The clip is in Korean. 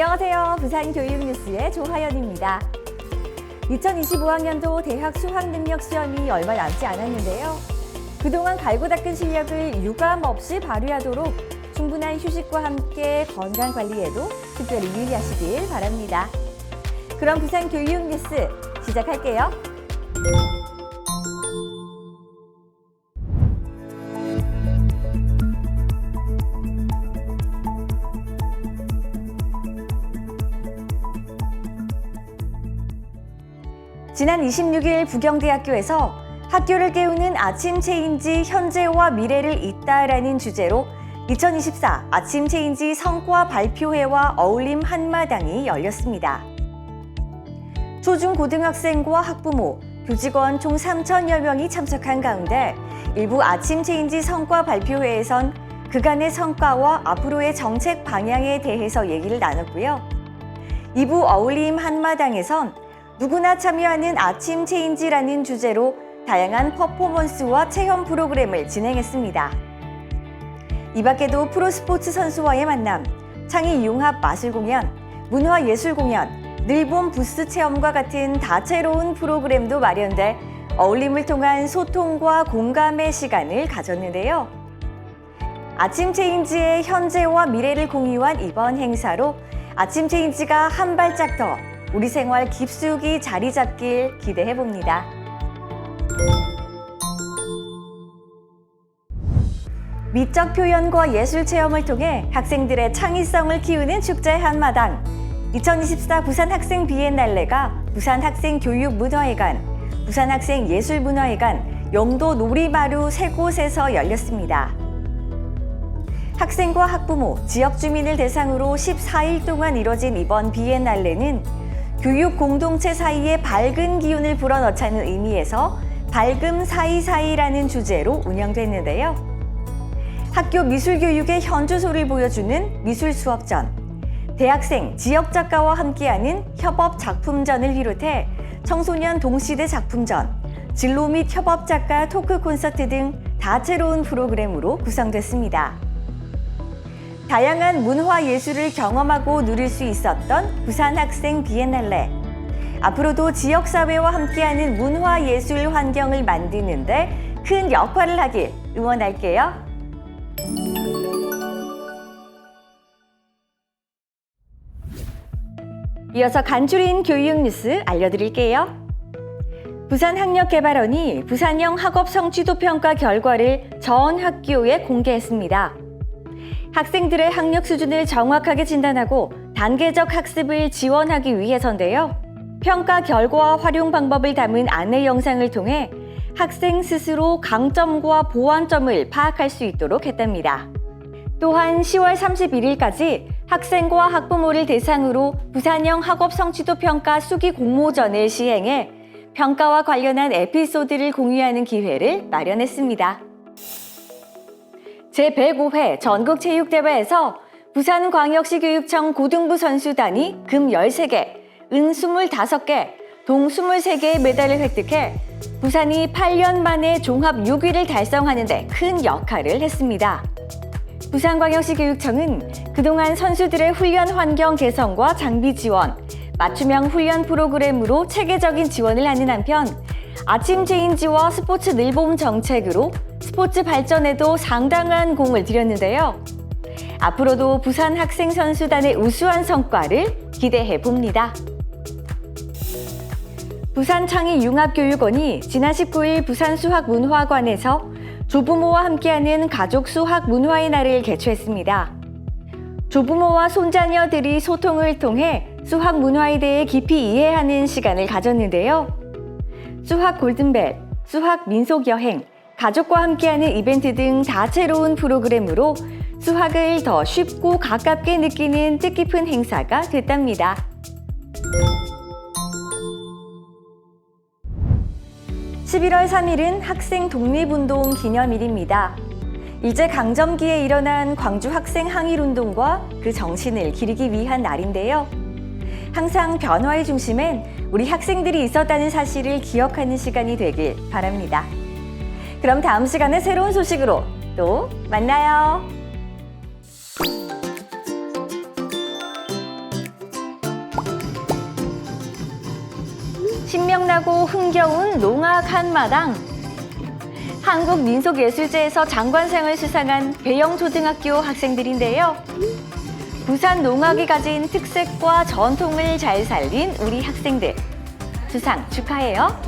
안녕하세요. 부산교육뉴스의 조하연입니다. 2025학년도 대학 수학능력 시험이 얼마 남지 않았는데요. 그동안 갈고 닦은 실력을 유감 없이 발휘하도록 충분한 휴식과 함께 건강 관리에도 특별히 유의하시길 바랍니다. 그럼 부산교육뉴스 시작할게요. 지난 26일 부경대학교에서 학교를 깨우는 아침 체인지 현재와 미래를 잇다라는 주제로 2024 아침 체인지 성과 발표회와 어울림 한마당이 열렸습니다. 초중 고등학생과 학부모, 교직원 총 3천여 명이 참석한 가운데 일부 아침 체인지 성과 발표회에선 그간의 성과와 앞으로의 정책 방향에 대해서 얘기를 나눴고요. 2부 어울림 한마당에선 누구나 참여하는 아침 체인지라는 주제로 다양한 퍼포먼스와 체험 프로그램을 진행했습니다. 이 밖에도 프로스포츠 선수와의 만남, 창의 융합 마술 공연, 문화 예술 공연, 늘봄 부스 체험과 같은 다채로운 프로그램도 마련돼 어울림을 통한 소통과 공감의 시간을 가졌는데요. 아침 체인지의 현재와 미래를 공유한 이번 행사로 아침 체인지가 한 발짝 더 우리 생활 깊숙이 자리 잡길 기대해 봅니다. 미적 표현과 예술 체험을 통해 학생들의 창의성을 키우는 축제 한마당. 2024 부산 학생 비엔날레가 부산 학생 교육 문화회관, 부산 학생 예술 문화회관, 영도 놀이마루 세 곳에서 열렸습니다. 학생과 학부모, 지역 주민을 대상으로 14일 동안 이뤄진 이번 비엔날레는 교육 공동체 사이에 밝은 기운을 불어넣자는 의미에서 밝음 사이사이라는 주제로 운영됐는데요. 학교 미술 교육의 현주소를 보여주는 미술 수업전, 대학생, 지역 작가와 함께하는 협업 작품전을 비롯해 청소년 동시대 작품전, 진로 및 협업 작가 토크 콘서트 등 다채로운 프로그램으로 구성됐습니다. 다양한 문화 예술을 경험하고 누릴 수 있었던 부산 학생 비엔날레. 앞으로도 지역 사회와 함께하는 문화 예술 환경을 만드는데 큰 역할을 하길 응원할게요. 이어서 간추린 교육 뉴스 알려드릴게요. 부산학력개발원이 부산형 학업 성취도 평가 결과를 전 학교에 공개했습니다. 학생들의 학력 수준을 정확하게 진단하고 단계적 학습을 지원하기 위해서인데요. 평가 결과와 활용 방법을 담은 안내 영상을 통해 학생 스스로 강점과 보완점을 파악할 수 있도록 했답니다. 또한 10월 31일까지 학생과 학부모를 대상으로 부산형 학업 성취도 평가 수기 공모전을 시행해 평가와 관련한 에피소드를 공유하는 기회를 마련했습니다. 제105회 전국체육대회에서 부산광역시 교육청 고등부 선수단이 금 13개, 은 25개, 동 23개의 메달을 획득해 부산이 8년 만에 종합 6위를 달성하는 데 큰 역할을 했습니다. 부산광역시 교육청은 그동안 선수들의 훈련 환경 개선과 장비 지원, 맞춤형 훈련 프로그램으로 체계적인 지원을 하는 한편 아침 체인지와 스포츠 늘봄 정책으로 스포츠 발전에도 상당한 공을 들였는데요. 앞으로도 부산 학생 선수단의 우수한 성과를 기대해 봅니다. 부산창의 융합교육원이 지난 19일 부산수학문화관에서 조부모와 함께하는 가족 수학 문화의 날을 개최했습니다. 조부모와 손자녀들이 소통을 통해 수학 문화에 대해 깊이 이해하는 시간을 가졌는데요. 수학 골든벨, 수학 민속 여행, 가족과 함께하는 이벤트 등 다채로운 프로그램으로 수학을 더 쉽고 가깝게 느끼는 뜻깊은 행사가 됐답니다. (11월 3일은) 학생 독립운동 기념일입니다. 일제 강점기에 일어난 광주 학생 항일운동과 그 정신을 기리기 위한 날인데요. 항상 변화의 중심엔 우리 학생들이 있었다는 사실을 기억하는 시간이 되길 바랍니다. 그럼 다음 시간에 새로운 소식으로 또 만나요. 신명나고 흥겨운 농악 한마당. 한국민속예술제에서 장관상을 수상한 배영초등학교 학생들인데요. 부산 농악이 가진 특색과 전통을 잘 살린 우리 학생들. 수상 축하해요.